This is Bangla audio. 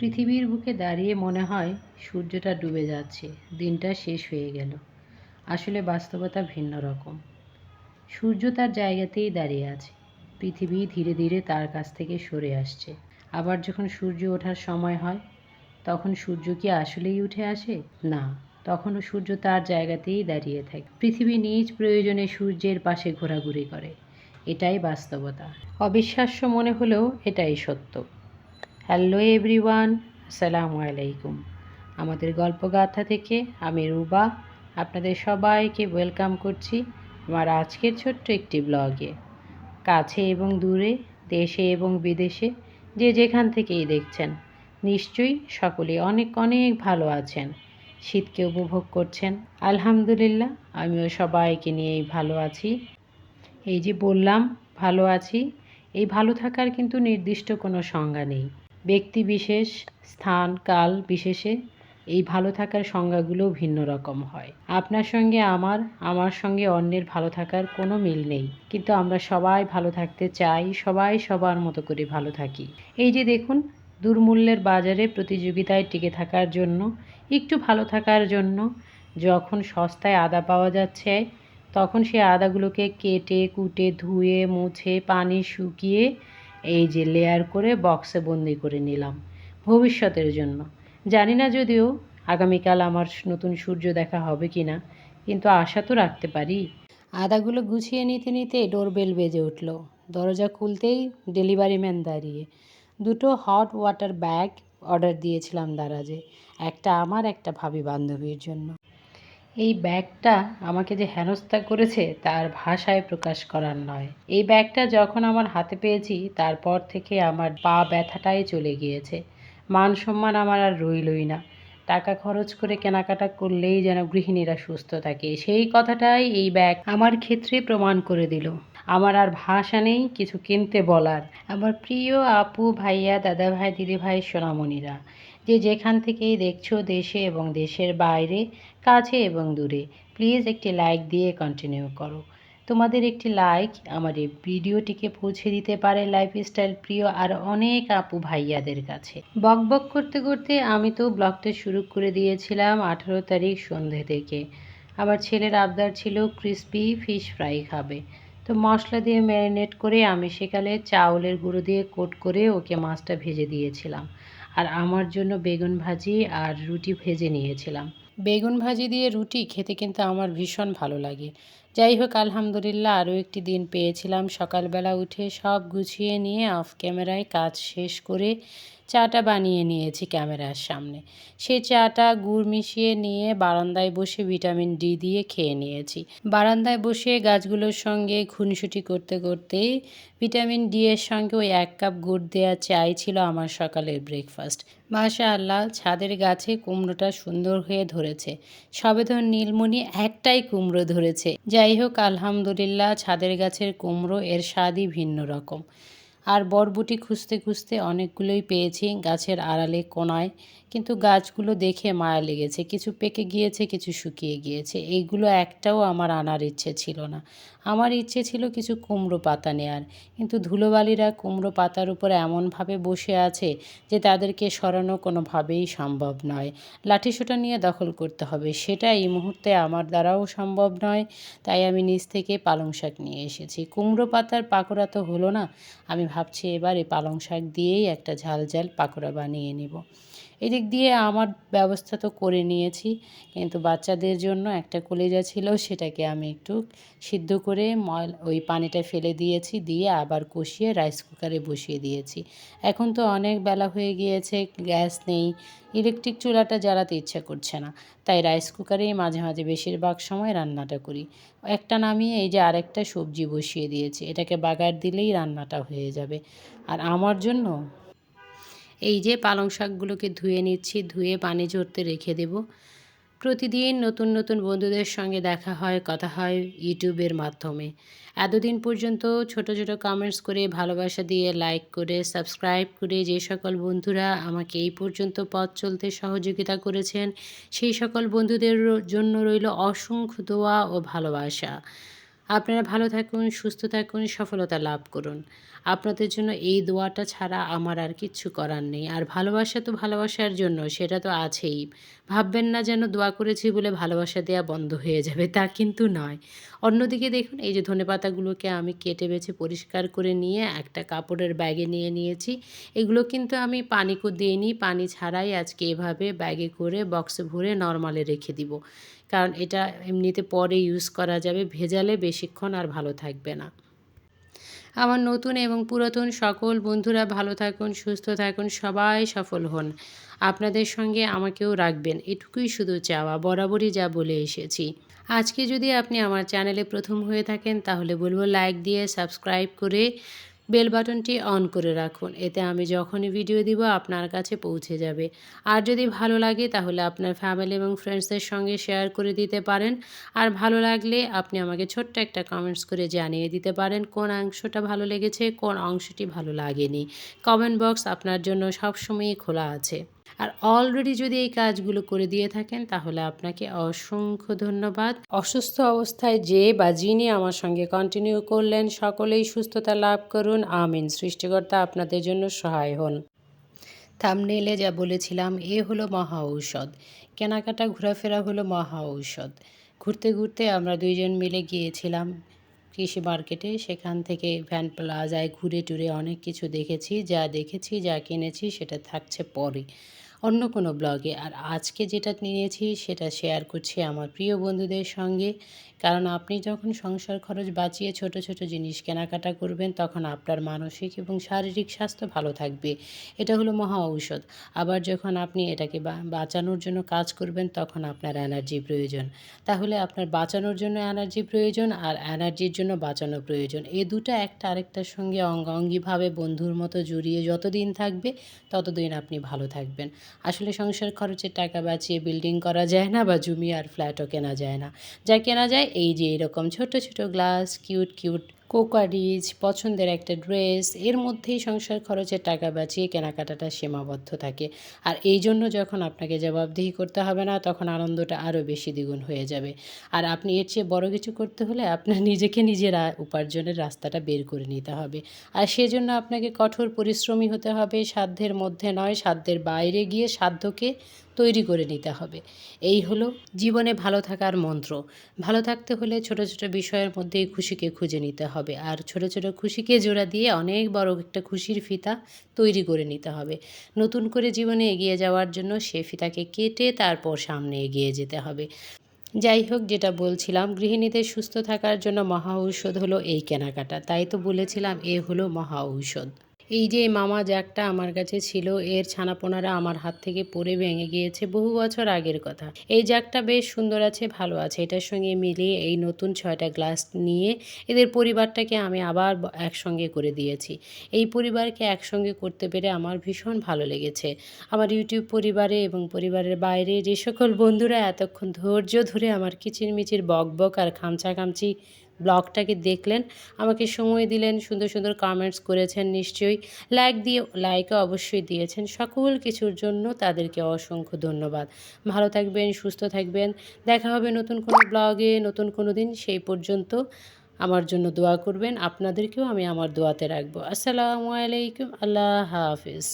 পৃথিবীর বুকে দাঁড়িয়ে মনে হয় সূর্যটা ডুবে যাচ্ছে, দিনটা শেষ হয়ে গেল। আসলে বাস্তবতা ভিন্ন রকম। সূর্য তার জায়গাতেই দাঁড়িয়ে আছে। পৃথিবী ধীরে ধীরে তার কাছ থেকে সরে আসছে। আবার যখন সূর্য ওঠার সময় হয়, তখন সূর্য কি আসলেই উঠে আসে? না, তখনও সূর্য তার জায়গাতেই দাঁড়িয়ে থাকে। পৃথিবী নিজ প্রয়োজনে সূর্যের পাশে ঘোরাঘুরি করে। এটাই বাস্তবতা। অবিশ্বাস্য মনে হলেও এটাই সত্য। হ্যালো এভরিওয়ান, আসসালামু আলাইকুম। আমাদের গল্পগাথা থেকে আমি রুবা আপনাদের সবাইকে ওয়েলকাম করছি আমার আজকের ছোট্ট একটি ব্লগে। কাছে এবং দূরে, দেশে এবং বিদেশে যে যেখান থেকেই দেখছেন, নিশ্চয়ই সকলে অনেক অনেক ভালো আছেন, শীতকে উপভোগ করছেন। আলহামদুলিল্লাহ, আমিও সবাইকে নিয়েই ভালো আছি। এই যে বললাম, ভালো আছি, এই ভালো থাকার কিন্তু নির্দিষ্ট কোনো সংজ্ঞা নেই। ব্যক্তি বিশেষ স্থান, কাল বিশেষে এই ভালো থাকার সংজ্ঞাগুলো ভিন্ন রকম হয়। আপনার সঙ্গে আমার আমার সঙ্গে অন্যের ভালো থাকার কোনো মিল নেই। কিন্তু আমরা সবাই ভালো থাকতে চাই, সবাই সবার মতো করে ভালো থাকি। এই যে দেখুন, দুর্মূল্যের বাজারে প্রতিযোগিতায় টিকে থাকার জন্য, একটু ভালো থাকার জন্য যখন সস্তায় আদা পাওয়া যাচ্ছে, তখন সে আদাগুলোকে কেটে, কুটে, ধুয়ে, মুছে, পানি শুকিয়ে এই যে লেয়ার করে বক্সে বন্দি করে নিলাম ভবিষ্যতের জন্য। জানি না যদিও আগামীকাল আমার নতুন সূর্য দেখা হবে কি না কিন্তু আশা তো রাখতে পারি। আদাগুলো গুছিয়ে নিতে নিতে ডোরবেল বেজে উঠল। দরজা খুলতেই ডেলিভারি ম্যান দাঁড়িয়ে। দুটো হট ওয়াটার ব্যাগ অর্ডার দিয়েছিলাম দারাজে, একটা আমার, একটা ভাবি বান্ধবীর জন্য। এই ব্যাগটা আমাকে যে হেনস্থা করেছে তার ভাষায় প্রকাশ করার নয়। এই ব্যাগটা যখন আমার হাতে পেয়েছি, তারপর থেকে আমার পা ব্যথাটাই চলে গিয়েছে। মান সম্মান আমার আর রইলই না। টাকা খরচ করে কেনাকাটা করলেই যেন গৃহিণীরা সুস্থ থাকে। সেই কথাটাই এই ব্যাগ আমার ক্ষেত্রে প্রমাণ করে দিল। আমার আর ভাষা নেই, কিছু কিনতে বলার। আমার প্রিয় আপু, ভাইয়া দাদা ভাই দিদি ভাই সোনামণিরা, যে যেখান থেকেই দেখছ দেশে এবং দেশের বাইরে কাছে এবং দূরে। প্লিজ একটি লাইক দিয়ে কন্টিনিউ করো। তোমাদের একটি লাইক আমার এই ভিডিওটিকে পৌঁছে দিতে পারে লাইফস্টাইল প্রিয় আর অনেক আপু ভাইয়াদের কাছে। বক বক করতে করতে আমি তো ব্লগটা শুরু করে দিয়েছিলাম আঠারো তারিখ সন্ধে থেকে। আমার ছেলের আবদার ছিল ক্রিসপি ফিশ ফ্রাই খাবে। তো মশলা দিয়ে ম্যারিনেট করে আমি সেকালে চাউলের গুঁড়ো দিয়ে কোট করে ওকে মাছটা ভেজে দিয়েছিলাম। আর আমার জন্য বেগুন ভাজি আর রুটি ভেজে নিয়েছিলাম। বেগুন ভাজি দিয়ে রুটি খেতে কিন্তু আমার ভীষণ ভালো লাগে। যাই হোক আলহামদুলিল্লাহ আরও একটি দিন পেয়েছিলাম। সকালবেলা উঠে সব গুছিয়ে নিয়ে অফ ক্যামেরায় কাজ শেষ করে চাটা বানিয়ে নিয়েছি ক্যামেরার সামনে। সে চাটা গুড় মিশিয়ে নিয়ে বারান্দায় বসে ভিটামিন ডি দিয়ে খেয়ে নিয়েছি। বারান্দায় বসে গাছগুলোর সঙ্গে খুনসুটি করতে করতেই ভিটামিন ডি এর সঙ্গে ওই এক কাপ গুড় দেওয়া চাই ছিল আমার সকালের ব্রেকফাস্ট। মাশা আল্লাহ ছাদের গাছে কুমড়োটা সুন্দর হয়ে ধরেছে। সবেধন নীলমণি একটাই কুমড়ো ধরেছে যাই হোক, আলহামদুলিল্লাহ ছাদের গাছের কুমড়ো এর স্বাদই ভিন্ন রকম। আর বরবুটি খুঁজতে খুঁজতে অনেকগুলোই পেয়েছি গাছের আড়ালে কোনায়। কিন্তু গাছগুলো দেখে মায়া লেগেছে। কিছু পেকে গিয়েছে, কিছু শুকিয়ে গিয়েছে। এইগুলো একটাও আমার আনার ইচ্ছে ছিল না। আমার ইচ্ছে ছিল কিছু কুমড়ো পাতা নেয়ার। কিন্তু ধুলোবালিরা কুমড়ো পাতার উপর এমনভাবে বসে আছে যে তাদেরকে সরানো কোনোভাবেই সম্ভব নয়। লাঠিসোঁটা নিয়ে দখল করতে হবে। সেটা এই মুহূর্তে আমার দ্বারাও সম্ভব নয়। তাই আমি নিচ থেকে পালং শাক নিয়ে এসেছি। কুমড়ো পাতার পাকোড়া তো হলো না। আমি ভাবছি এবার পালং শাক দিয়েই একটা ঝাল ঝাল পাকোড়া বানিয়ে নেব। এদিক দিয়ে আমার ব্যবস্থা তো করে নিয়েছি। কিন্তু বাচ্চাদের জন্য একটা কলেজা ছিল, সেটাকে আমি একটু সিদ্ধ করে মল ওই পানিটা ফেলে দিয়েছি, দিয়ে আবার কষিয়ে রাইস কুকারে বসিয়ে দিয়েছি। এখন তো অনেক বেলা হয়ে গিয়েছে, গ্যাস নেই ইলেকট্রিক চুলাটা জ্বালাতে ইচ্ছা করছে না। তাই রাইস কুকারেই মাঝে মাঝে বেশিরভাগ সময় রান্নাটা করি। একটা নামিয়ে এই যে আরেকটা সবজি বসিয়ে দিয়েছি, এটাকে বাগার দিলেই রান্নাটা হয়ে যাবে। আর আমার জন্য এই যে পালং শাকগুলোকে ধুয়ে নিচ্ছি, ধুয়ে পানি ঝরতে রেখে দেব। প্রতিদিন নতুন নতুন বন্ধুদের সঙ্গে দেখা হয়, কথা হয় ইউটিউবের মাধ্যমে। এতদিন পর্যন্ত ছোট ছোট কমেন্টস করে ভালোবাসা দিয়ে লাইক করে সাবস্ক্রাইব করে যে সকল বন্ধুরা আমাকে এই পর্যন্ত পথ চলতে সহযোগিতা করেছেন, সেই সকল বন্ধুদের জন্য রইল অসংখ্য দোয়া ও ভালোবাসা। আপনারা ভালো থাকুন, সুস্থ থাকুন, সফলতা লাভ করুন। আপনাদের জন্য এই দোয়াটা ছাড়া আমার আর কিচ্ছু করার নেই। আর ভালোবাসা তো ভালোবাসার জন্য, সেটা তো আছেই। ভাববেন না যেন দোয়া করেছি বলে ভালোবাসা দেওয়া বন্ধ হয়ে যাবে, তা কিন্তু নয়। অন্যদিকে দেখুন, এই যে ধনেপাতাগুলোকে আমি কেটে বেছে পরিষ্কার করে নিয়ে একটা কাপড়ের ব্যাগে নিয়ে নিয়েছি। এগুলো কিন্তু আমি পানিকো দিইনি পানি ছাড়াই আজকে এভাবে ব্যাগে করে বক্সে ভরে নর্মালে রেখে দিব। কারণ এটা এমনিতে পরে ইউজ করা যাবে, ভেজালে বেশিক্ষণ আর ভালো থাকবে না। আমার নতুন এবং পুরাতন সকল বন্ধুরা ভালো থাকুন, সুস্থ থাকুন, সবাই সফল হন। আপনাদের সঙ্গে আমাকেও রাখবেন, এটুকুই শুধু চাওয়া, বরাবরই যা বলে এসেছি। আজকে যদি আপনি আমার চ্যানেলে প্রথম হয়ে থাকেন, তাহলে বলব লাইক দিয়ে সাবস্ক্রাইব করে বেল বাটনটি অন করে রাখুন। এতে আমি যখনই ভিডিও দিব, আপনার কাছে পৌঁছে যাবে। আর যদি ভালো লাগে, তাহলে আপনার ফ্যামিলি এবং ফ্রেন্ডসদের সঙ্গে শেয়ার করে দিতে পারেন। আর ভালো লাগলে, আপনি আমাকে ছোট্ট একটা কমেন্টস করে জানিয়ে দিতে পারেন, কোন অংশটা ভালো লেগেছে, কোন অংশটি ভালো লাগেনি। কমেন্ট বক্স আপনার জন্য সবসময়ই খোলা আছে। আর অলরেডি যদি এই কাজগুলো করে দিয়ে থাকেন, তাহলে আপনাকে অসংখ্য ধন্যবাদ। অসুস্থ অবস্থায় যে বা যিনি আমার সঙ্গে কন্টিনিউ করলেন, সকলেই সুস্থতা লাভ করুন। আমিন। সৃষ্টিকর্তা আপনাদের জন্য সহায় হন। থামনেলে যা বলেছিলাম, এ হলো মহা ঔষধ। কেনাকাটা, ঘোরাফেরা হলো মহা ঔষধ। ঘুরতে ঘুরতে আমরা দুইজন মিলে গিয়েছিলাম কৃষি মার্কেটে। সেখান থেকে ভ্যান প্লাজায় ঘুরে টুরে অনেক কিছু দেখেছি। যা দেখেছি, যা কিনেছি, সেটা থাকছে পরে। অন্য কোনো ব্লগে। আর আজকে যেটা নিয়েছি, সেটা শেয়ার করছি আমার প্রিয় বন্ধুদের সঙ্গে। কারণ আপনি যখন সংসার খরচ বাঁচিয়ে ছোট ছোট জিনিস কেনাকাটা করবেন, তখন আপনার মানসিক এবং শারীরিক স্বাস্থ্য ভালো থাকবে। এটা হলো মহা ঔষধ। আবার যখন আপনি এটাকে বাঁচানোর জন্য কাজ করবেন, তখন আপনার এনার্জি প্রয়োজন। তাহলে আপনার বাঁচানোর জন্য এনার্জি প্রয়োজন আর এনার্জির জন্য বাঁচানো প্রয়োজন। এই দুটো একটা আরেকটার সঙ্গে অঙ্গাঙ্গিভাবে বন্ধুর মতো জড়িয়ে যতদিন থাকবে, ততদিন আপনি ভালো থাকবেন। আসলে সংসার খরচের টাকা বাঁচিয়ে বিল্ডিং করা যায় না বা জমি আর ফ্ল্যাটও কেনা যায় না। যা কেনা যায় এই যে এরকম ছোট ছোট গ্লাস কিউট কিউট কোকারিজ, পছন্দের একটা ড্রেস, এর মধ্যেই সংসার খরচের টাকা বাঁচিয়ে কেনাকাটাটা সীমাবদ্ধ থাকে। আর এই জন্য যখন আপনাকে জবাবদিহি করতে হবে না, তখন আনন্দটা আরও বেশি দ্বিগুণ হয়ে যাবে। আর আপনি এর চেয়ে বড় কিছু করতে হলে আপনার নিজেকে নিজের উপার্জনের রাস্তাটা বের করে নিতে হবে। আর সেজন্য আপনাকে কঠোর পরিশ্রমী হতে হবে। সাধ্যের মধ্যে নয়, সাধ্যের বাইরে গিয়ে সাধ্যকে তৈরি করে নিতে হবে। এই হলো জীবনে ভালো থাকার মন্ত্র। ভালো থাকতে হলে ছোট ছোট বিষয়ের মধ্যেই খুশিকে খুঁজে নিতে হবে। আর ছোট ছোট খুশিকে জোড়া দিয়ে অনেক বড় একটা খুশির ফিতা তৈরি করে নিতে হবে। নতুন করে জীবনে এগিয়ে যাওয়ার জন্য সে ফিতাকে কেটে তারপর সামনে এগিয়ে যেতে হবে। যাই হোক, যেটা বলছিলাম, গৃহিণীদের সুস্থ থাকার জন্য মহা ঔষধ হলো এই কেনাকাটা। তাই তো বলেছিলাম, এ হলো মহা ঔষধ। এই যে মামা জ্যাকটা আমার কাছে ছিল, এর ছানাপোনারা আমার হাত থেকে পড়ে ভেঙে গিয়েছে বহু বছর আগের কথা। এই জ্যাকটা বেশ সুন্দর আছে, ভালো আছে। এটার সঙ্গে মিলিয়ে এই নতুন ছয়টা গ্লাস নিয়ে এদের পরিবারটাকে আমি আবার একসঙ্গে করে দিয়েছি। এই পরিবারকে একসঙ্গে করতে পেরে আমার ভীষণ ভালো লেগেছে। আমার ইউটিউব পরিবারে এবং পরিবারের বাইরে যে সকল বন্ধুরা এতক্ষণ ধৈর্য ধরে আমার কিচিরমিচির বক বক আর খামচা খামচি ব্লগটাকে দেখলেন, আমাকে সময় দিলেন, সুন্দর সুন্দর কমেন্টস করেছেন নিশ্চয়ই। লাইক দিয়ে লাইকও অবশ্যই দিয়েছেন। সকল কিছুর জন্য তাদেরকে অসংখ্য ধন্যবাদ। ভালো থাকবেন, সুস্থ থাকবেন। দেখা হবে নতুন কোনো ব্লগে, নতুন কোনো দিন। সেই পর্যন্ত আমার জন্য দোয়া করবেন। আপনাদেরকেও আমি আমার দোয়াতে রাখব। আসসালামু আলাইকুম। আল্লাহ হাফিজ।